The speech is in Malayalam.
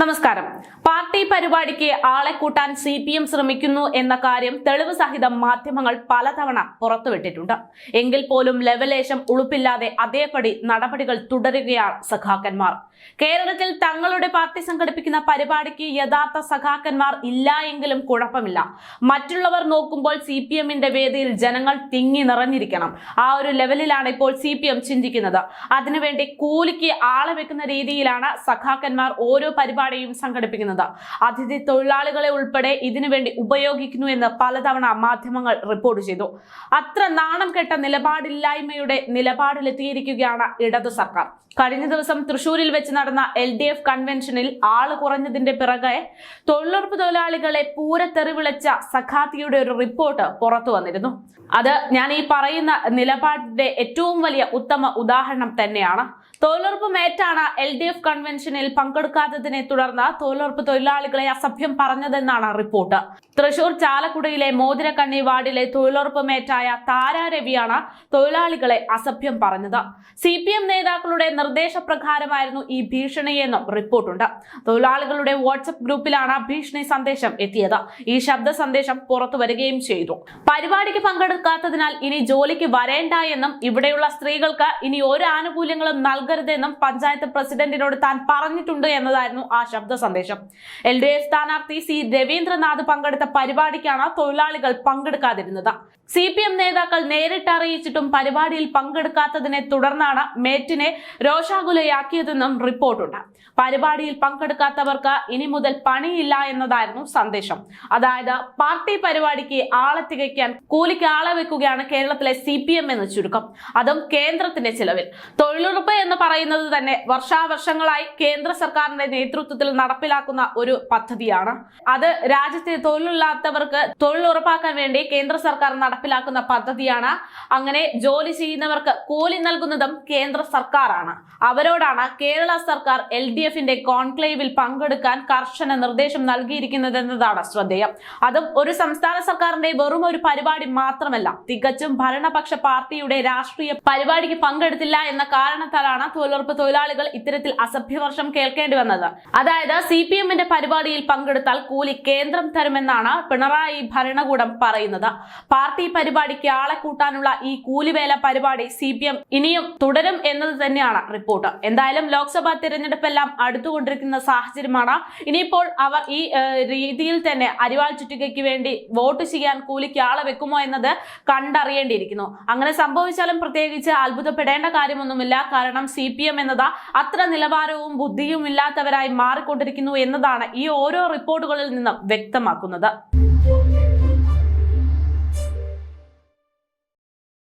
നമസ്കാരം. പാർട്ടി പരിപാടിക്ക് ആളെ കൂട്ടാൻ സി പി എം ശ്രമിക്കുന്നു എന്ന കാര്യം തെളിവ് സഹിതം മാധ്യമങ്ങൾ പലതവണ പുറത്തുവിട്ടിട്ടുണ്ട്. എങ്കിൽ പോലും ലെവലേശം ഉളുപ്പില്ലാതെ അതേപടി നടപടികൾ തുടരുകയാണ് സഖാക്കന്മാർ. കേരളത്തിൽ തങ്ങളുടെ പാർട്ടി സംഘടിപ്പിക്കുന്ന പരിപാടിക്ക് യഥാർത്ഥ സഖാക്കന്മാർ ഇല്ല എങ്കിലും കുഴപ്പമില്ല. മറ്റുള്ളവർ നോക്കുമ്പോൾ സി പി എമ്മിന്റെ വേദിയിൽ ജനങ്ങൾ തിങ്ങി നിറഞ്ഞിരിക്കണം. ആ ഒരു ലെവലിലാണ് ഇപ്പോൾ സി പി എം ചിന്തിക്കുന്നത്. അതിനുവേണ്ടി കൂലിക്ക് ആളെ വെക്കുന്ന രീതിയിലാണ് സഖാക്കന്മാർ ഓരോ പരിപാടിയും സംഘടിപ്പിക്കുന്നത്. അതിഥി തൊഴിലാളികളെ ഉൾപ്പെടെ ഇതിനുവേണ്ടി ഉപയോഗിക്കുന്നു എന്ന് പലതവണ മാധ്യമങ്ങൾ റിപ്പോർട്ട് ചെയ്തു. അത്ര നാണം കെട്ട നിലപാടില്ലായ്മയുടെ നിലപാടിലെത്തിയിരിക്കുകയാണ് ഇടതു സർക്കാർ. കഴിഞ്ഞ ദിവസം തൃശൂരിൽ വെച്ച് നടന്ന എൽ ഡി എഫ് കൺവെൻഷനിൽ ആൾ കുറഞ്ഞതിന്റെ പിറകെ തൊഴിലുറപ്പ് തൊഴിലാളികളെ പൂരത്തെറി വിളിച്ച സഖാത്തിയുടെ ഒരു റിപ്പോർട്ട് പുറത്തു വന്നിരുന്നു. അത് ഞാൻ ഈ പറയുന്ന നിലപാടിന്റെ ഏറ്റവും വലിയ ഉത്തമ ഉദാഹരണം തന്നെയാണ്. തൊഴിലുറപ്പ് മേറ്റാണ് എൽ ഡി എഫ് കൺവെൻഷനിൽ പങ്കെടുക്കാത്തതിനെ തുടർന്ന് തൊഴിലുറപ്പ് തൊഴിലാളികളെ അസഭ്യം പറഞ്ഞതെന്നാണ് റിപ്പോർട്ട്. തൃശൂർ ചാലക്കുടിയിലെ മോതിരക്കണ്ണി വാർഡിലെ തൊഴിലുറപ്പ് മേറ്റായ താര രവിയാണ് തൊഴിലാളികളെ അസഭ്യം പറഞ്ഞത്. സി പി എം നേതാക്കളുടെ നിർദ്ദേശപ്രകാരമായിരുന്നു ഈ ഭീഷണിയെന്നും റിപ്പോർട്ടുണ്ട്. തൊഴിലാളികളുടെ വാട്സപ്പ് ഗ്രൂപ്പിലാണ് ഭീഷണി സന്ദേശം എത്തിയത്. ഈ ശബ്ദ സന്ദേശം പുറത്തു വരികയും ചെയ്തു. പരിപാടിക്ക് പങ്കെടുക്കാത്തതിനാൽ ഇനി ജോലിക്ക് വരേണ്ട എന്നും ഇവിടെയുള്ള സ്ത്രീകൾക്ക് ഇനി ഒരു ആനുകൂല്യങ്ങളും നൽകരുതെന്നും പഞ്ചായത്ത് പ്രസിഡന്റിനോട് താൻ പറഞ്ഞിട്ടുണ്ട് എന്നതായിരുന്നു ആ ശബ്ദ സന്ദേശം. എൽ ഡി എഫ് സ്ഥാനാർത്ഥി സി രവീന്ദ്രനാഥ് പങ്കെടുത്ത പരിപാടിക്കാണ് തൊഴിലാളികൾ പങ്കെടുക്കാതിരുന്നത്. സി പി എം നേതാക്കൾ നേരിട്ട് അറിയിച്ചിട്ടും പരിപാടിയിൽ പങ്കെടുക്കാത്തതിനെ തുടർന്നാണ് മേറ്റിനെ രോഷാകുലയാക്കിയതെന്നും റിപ്പോർട്ടുണ്ട്. പരിപാടിയിൽ പങ്കെടുക്കാത്തവർക്ക് ഇനി മുതൽ പണിയില്ല എന്നതായിരുന്നു സന്ദേശം. അതായത് പാർട്ടി പരിപാടിക്ക് ആളെ തികയ്ക്കാൻ കൂലിക്ക് ആളെ വെക്കുകയാണ് കേരളത്തിലെ സി പി എം എന്ന് ചുരുക്കം. അതും കേന്ദ്രത്തിന്റെ ചിലവിൽ. തൊഴിലുറപ്പ് എന്ന് പറയുന്നത് തന്നെ വർഷാവർഷങ്ങളായി കേന്ദ്ര സർക്കാരിന്റെ നേതൃത്വത്തിൽ നടപ്പിലാക്കുന്ന ഒരു പദ്ധതിയാണ്. അത് രാജ്യത്തെ തൊഴിലില്ലാത്തവർക്ക് തൊഴിൽ ഉറപ്പാക്കാൻ വേണ്ടി കേന്ദ്ര സർക്കാർ നടപ്പിലാക്കുന്ന പദ്ധതിയാണ്. അങ്ങനെ ജോലി ചെയ്യുന്നവർക്ക് കൂലി നൽകുന്നതും കേന്ദ്ര സർക്കാരാണ്. അവരോടാണ് കേരള സർക്കാർ എൽ ഡി എഫിന്റെ കോൺക്ലേവിൽ പങ്കെടുക്കാൻ കർശന നിർദ്ദേശം നൽകിയിരിക്കുന്നതെന്നതാണ് ശ്രദ്ധേയം. അതും ഒരു സംസ്ഥാന സർക്കാരിന്റെ വെറും ഒരു പരിപാടി മാത്രമല്ല തികച്ചും ഭരണപക്ഷ പാർട്ടിയുടെ രാഷ്ട്രീയ പരിപാടിക്ക് പങ്കെടുത്തില്ല എന്ന കാരണത്താലാണ് തൊഴിലുറപ്പ് തൊഴിലാളികൾ ഇത്തരത്തിൽ അസഭ്യവർഷം കേൾക്കേണ്ടി വന്നത്. അതായത് സി പി എമ്മിന്റെ പരിപാടിയിൽ പങ്കെടുത്താൽ കൂലി കേന്ദ്രം തരുമെന്നാണ് പിണറായി ഭരണകൂടം പറയുന്നത്. പാർട്ടി പരിപാടിക്ക് ആളെ കൂട്ടാനുള്ള ഈ കൂലിവേല പരിപാടി സി പി എം ഇനിയും തുടരും എന്നത് തന്നെയാണ് റിപ്പോർട്ട്. എന്തായാലും ലോക്സഭാ തിരഞ്ഞെടുപ്പെല്ലാം അടുത്തുകൊണ്ടിരിക്കുന്ന സാഹചര്യമാണ്. ഇനിയിപ്പോൾ അവർ ഈ രീതിയിൽ തന്നെ അരിവാൾ ചുറ്റികയ്ക്ക് വേണ്ടി വോട്ട് ചെയ്യാൻ കൂലിക്ക് ആളെ വെക്കുമോ എന്നത് കണ്ടറിയേണ്ടിയിരിക്കുന്നു. അങ്ങനെ സംഭവിച്ചാലും പ്രത്യേകിച്ച് അത്ഭുതപ്പെടേണ്ട കാര്യമൊന്നുമില്ല. കാരണം സി പി എം എന്നത് അത്ര നിലവാരവും ബുദ്ധിയും ഇല്ലാത്തവരായി മാറിക്കൊണ്ടിരിക്കുന്നു എന്നതാണ് ഈ ഓരോ റിപ്പോർട്ടുകളിൽ നിന്നും വ്യക്തമാക്കുന്നത്.